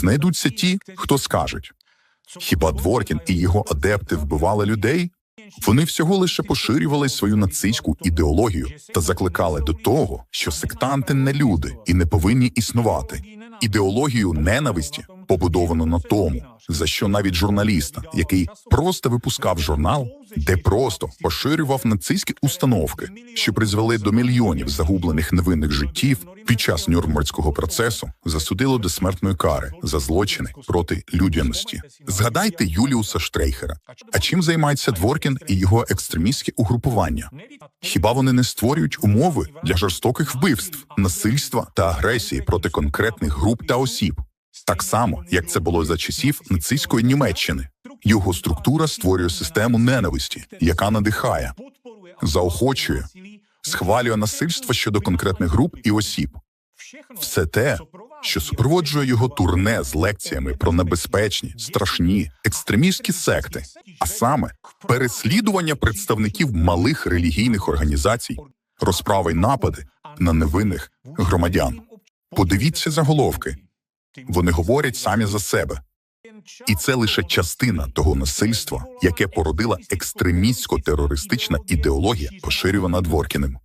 Знайдуться ті, хто скажуть, хіба Дворкін і його адепти вбивали людей? Вони всього лише поширювали свою нацистську ідеологію та закликали до того, що сектанти не люди і не повинні існувати. Ідеологію ненависті побудовано на тому, за що навіть журналіста, який просто випускав журнал, де просто поширював нацистські установки, що призвели до мільйонів загублених невинних життів під час Нюрнберзького процесу, засудило до смертної кари за злочини проти людяності. Згадайте Юліуса Штрейхера. А чим займається Дворкін і його екстремістське угрупування? Хіба вони не створюють умови для жорстоких вбивств, насильства та агресії проти конкретних груп та осіб? Так само, як це було за часів нацистської Німеччини. Його структура створює систему ненависті, яка надихає, заохочує, схвалює насильство щодо конкретних груп і осіб. Все те, що супроводжує його турне з лекціями про небезпечні, страшні екстремістські секти, а саме переслідування представників малих релігійних організацій, розправи й напади на невинних громадян. Подивіться заголовки. Вони говорять самі за себе. І це лише частина того насильства, яке породила екстремістсько-терористична ідеологія, поширювана Дворкіним.